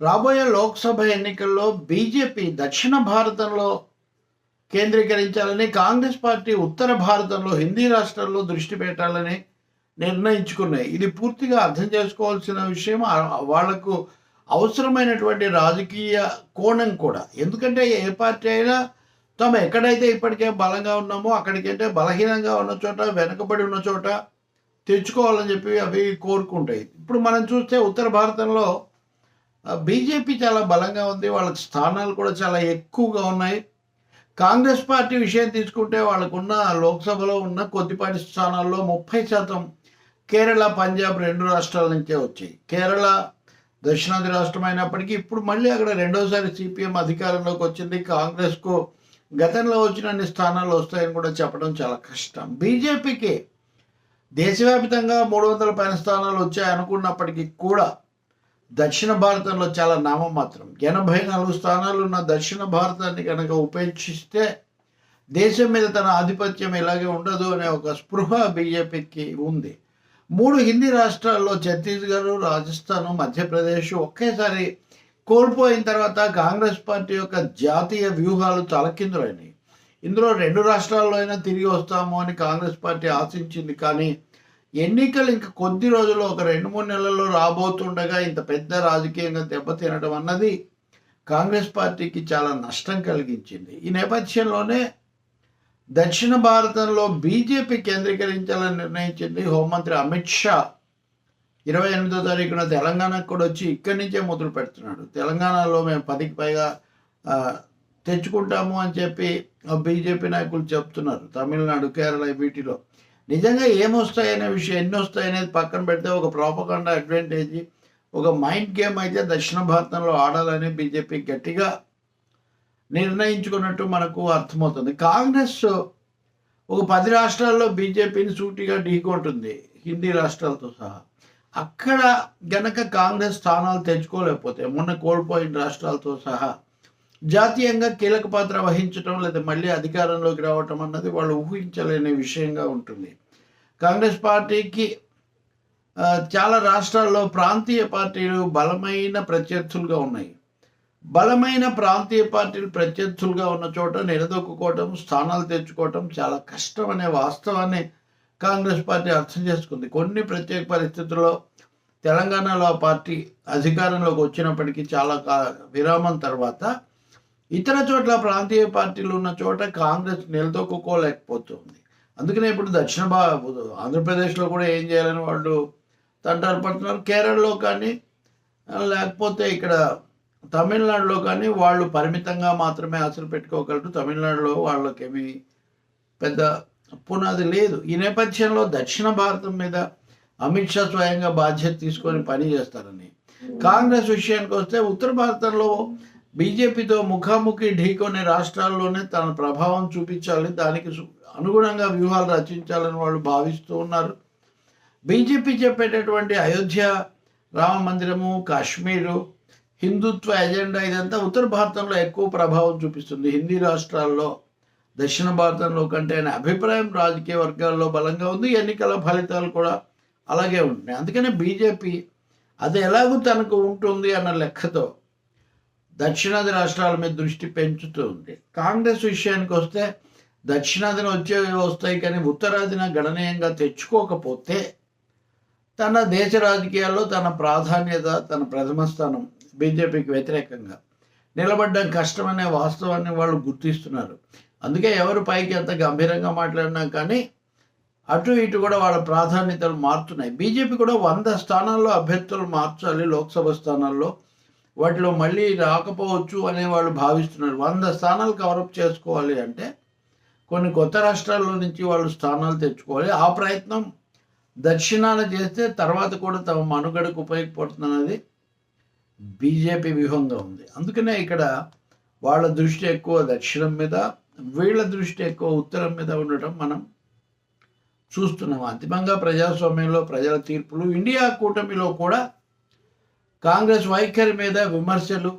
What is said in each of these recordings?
రాబోయే లోక్సభ ఎన్నికల్లో బీజేపీ దక్షిణ భారతంలో కేంద్రీకరించాలని కాంగ్రెస్ పార్టీ ఉత్తర భారతంలో హిందీ రాష్ట్రాల్లో దృష్టి పెట్టాలని నిర్ణయించుకున్నాయి. ఇది పూర్తిగా అర్థం చేసుకోవాల్సిన విషయం. వాళ్ళకు అవసరమైనటువంటి రాజకీయ కోణం కూడా. ఎందుకంటే ఏ పార్టీ అయినా తాము ఎక్కడైతే ఇప్పటికే బలంగా ఉన్నామో అక్కడికంటే బలహీనంగా ఉన్న చోట వెనుకబడి ఉన్న చోట తెచ్చుకోవాలని చెప్పి అవి కోరుకుంటాయి. ఇప్పుడు మనం చూస్తే ఉత్తర భారతంలో బీజేపీ చాలా బలంగా ఉంది వాళ్ళకి స్థానాలు కూడా చాలా ఎక్కువగా ఉన్నాయి. కాంగ్రెస్ పార్టీ విషయం తీసుకుంటే వాళ్ళకున్న లోక్సభలో ఉన్న కొద్దిపాటి స్థానాల్లో ముప్పై శాతం కేరళ పంజాబ్ రెండు రాష్ట్రాల నుంచే వచ్చాయి. కేరళ దక్షిణాది రాష్ట్రం అయినప్పటికీ ఇప్పుడు మళ్ళీ అక్కడ రెండోసారి సిపిఎం అధికారంలోకి వచ్చింది. కాంగ్రెస్కు గతంలో వచ్చిన అన్ని స్థానాలు వస్తాయని కూడా చెప్పడం చాలా కష్టం. బీజేపీకి దేశవ్యాప్తంగా మూడు వందల పైన స్థానాలు వచ్చాయి అనుకున్నప్పటికీ కూడా దక్షిణ భారతంలో చాలా నామమాత్రం ఎనభై నాలుగు స్థానాలు ఉన్న దక్షిణ భారతాన్ని కనుక ఉపేక్షిస్తే దేశం మీద తన ఆధిపత్యం ఇలాగే ఉండదు అనే ఒక స్పృహ బీజేపీకి ఉంది. మూడు హిందీ రాష్ట్రాల్లో ఛత్తీస్గఢ్ రాజస్థాన్ మధ్యప్రదేశ్ ఒకేసారి కోల్పోయిన తర్వాత కాంగ్రెస్ పార్టీ యొక్క జాతీయ వ్యూహాలు తలకిందులైనాయి. ఇందులో రెండు రాష్ట్రాల్లో అయినా తిరిగి వస్తాము అని కాంగ్రెస్ పార్టీ ఆశించింది కానీ ఎన్నికలు ఇంకా కొద్ది రోజుల్లో ఒక రెండు మూడు నెలల్లో రాబోతుండగా ఇంత పెద్ద రాజకీయంగా దెబ్బతినడం అన్నది కాంగ్రెస్ పార్టీకి చాలా నష్టం కలిగించింది. ఈ నేపథ్యంలోనే దక్షిణ భారతంలో బీజేపీ కేంద్రీకరించాలని నిర్ణయించింది హోంమంత్రి అమిత్ షా. ఇరవై ఎనిమిదో తారీఖున తెలంగాణకు కూడా వచ్చి ఇక్కడి నుంచే మొదలు పెడుతున్నాడు. తెలంగాణలో మేము పదికి పైగా తెచ్చుకుంటాము అని చెప్పి బీజేపీ నాయకులు చెప్తున్నారు. తమిళనాడు కేరళ వీటిలో. నిజంగా ఏమొస్తాయనే విషయం ఎన్ని వస్తాయనేది పక్కన పెడితే ఒక ప్రాపకండా అడ్వాంటేజ్ ఒక మైండ్ గేమ్ అయితే దక్షిణ భారతంలో ఆడాలని బీజేపీ గట్టిగా నిర్ణయించుకున్నట్టు మనకు అర్థమవుతుంది. కాంగ్రెస్ ఒక పది రాష్ట్రాల్లో బీజేపీని సూటిగా ఢీకొంటుంది హిందీ రాష్ట్రాలతో సహా. అక్కడ గనక కాంగ్రెస్ స్థానాలు తెచ్చుకోలేకపోతే మొన్న కోల్పోయిన రాష్ట్రాలతో సహా జాతీయంగా కీలక పాత్ర వహించడం లేదా మళ్ళీ అధికారంలోకి రావటం అన్నది వాళ్ళు ఊహించలేని విషయంగా ఉంటుంది. కాంగ్రెస్ పార్టీకి చాలా రాష్ట్రాల్లో ప్రాంతీయ పార్టీలు బలమైన ప్రత్యర్థులుగా ఉన్నాయి. బలమైన ప్రాంతీయ పార్టీలు ప్రత్యర్థులుగా ఉన్న చోట నిలదొక్కుకోవటం స్థానాలు తెచ్చుకోవటం చాలా కష్టం అనే వాస్తవాన్ని కాంగ్రెస్ పార్టీ అర్థం చేసుకుంది. కొన్ని ప్రత్యేక పరిస్థితుల్లో తెలంగాణలో ఆ పార్టీ అధికారంలోకి వచ్చినప్పటికీ చాలా కా- విరామం తర్వాత ఇతర చోట్ల ప్రాంతీయ పార్టీలు ఉన్న చోట కాంగ్రెస్ నిలదొక్కుకోలేకపోతుంది. అందుకనే ఇప్పుడు దక్షిణ భా ఆంధ్రప్రదేశ్లో కూడా ఏం చేయాలని వాళ్ళు తంటారు పడుతున్నారు కేరళలో కానీ లేకపోతే ఇక్కడ తమిళనాడులో కానీ వాళ్ళు పరిమితంగా మాత్రమే ఆశలు పెట్టుకోగలరు. తమిళనాడులో వాళ్ళకేమి పెద్ద పునాది లేదు. ఈ నేపథ్యంలో దక్షిణ భారతం మీద అమిత్ షా స్వయంగా బాధ్యత తీసుకొని పని చేస్తారని కాంగ్రెస్ విషయానికి వస్తే ఉత్తర భారతంలో బీజేపీతో ముఖాముఖి ఢీకొనే రాష్ట్రాల్లోనే తన ప్రభావం చూపించాలని దానికి అనుగుణంగా వ్యూహాలు రచించాలని వాళ్ళు భావిస్తూ ఉన్నారు. బీజేపీ చెప్పేటటువంటి అయోధ్య రామ మందిరము కాశ్మీరు హిందుత్వ ఎజెండా ఇదంతా ఉత్తర భారతంలో ఎక్కువ ప్రభావం చూపిస్తుంది. హిందీ రాష్ట్రాల్లో దక్షిణ భారతంలో కంటే అనే అభిప్రాయం రాజకీయ వర్గాల్లో బలంగా ఉంది. ఎన్నికల ఫలితాలు కూడా అలాగే ఉంటున్నాయి. అందుకనే బీజేపీ అది ఎలాగూ తనకు ఉంటుంది అన్న లెక్కతో దక్షిణాది రాష్ట్రాల మీద దృష్టి పెంచుతూ ఉంది. కాంగ్రెస్ విషయానికి వస్తే దక్షిణాదిన వచ్చే వస్తాయి కానీ ఉత్తరాదిన గణనీయంగా తెచ్చుకోకపోతే తన దేశ రాజకీయాల్లో తన ప్రాధాన్యత తన ప్రథమ స్థానం బీజేపీకి వ్యతిరేకంగా నిలబడ్డం కష్టమనే వాస్తవాన్ని వాళ్ళు గుర్తిస్తున్నారు. అందుకే ఎవరు పైకి ఎంత గంభీరంగా మాట్లాడినా కానీ అటు ఇటు కూడా వాళ్ళ ప్రాధాన్యతలు మారుతున్నాయి. బీజేపీ కూడా వంద స్థానాల్లో అభ్యర్థులు మార్చాలి లోక్సభ స్థానాల్లో వాటిలో మళ్ళీ రాకపోవచ్చు అనే వాళ్ళు భావిస్తున్నారు. వంద స్థానాలు కవరప్ చేసుకోవాలి అంటే కొన్ని కొత్త రాష్ట్రాల్లో నుంచి వాళ్ళు స్థానాలు తెచ్చుకోవాలి. ఆ ప్రయత్నం దక్షిణాన చేస్తే తర్వాత కూడా తమ మనుగడకు ఉపయోగపడుతున్నది బీజేపీ వ్యూహంగా ఉంది. అందుకనే ఇక్కడ వాళ్ళ దృష్టి ఎక్కువ దక్షిణం మీద వీళ్ళ దృష్టి ఎక్కువ ఉత్తరం మీద ఉండటం మనం చూస్తున్నాం. అంతిమంగా ప్రజాస్వామ్యంలో ప్రజల తీర్పులు ఇండియా కూటమిలో కూడా కాంగ్రెస్ వైఖరి మీద విమర్శలు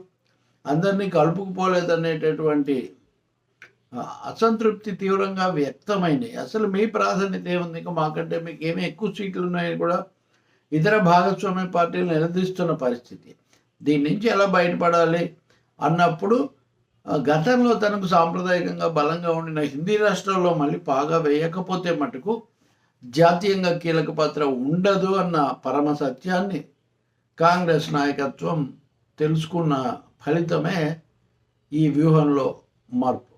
అందరినీ కలుపుకుపోలేదనేటటువంటి అసంతృప్తి తీవ్రంగా వ్యక్తమైనాయి. అసలు మీ ప్రాధాన్యత ఏముంది? ఇంకా మాకంటే మీకు ఏమి ఎక్కువ సీట్లు ఉన్నాయని కూడా ఇతర భాగస్వామ్య పార్టీలు నిలదీస్తున్న పరిస్థితి. దీని నుంచి ఎలా బయటపడాలి అన్నప్పుడు గతంలో తనకు సాంప్రదాయకంగా బలంగా ఉండిన హిందీ రాష్ట్రాల్లో మళ్ళీ పాగా వేయకపోతే మటుకు జాతీయంగా కీలక పాత్ర ఉండదు అన్న పరమ సత్యాన్ని కాంగ్రెస్ నాయకత్వం తెలుసుకున్న ఫలితమే ఈ వ్యూహంలో మార్పు.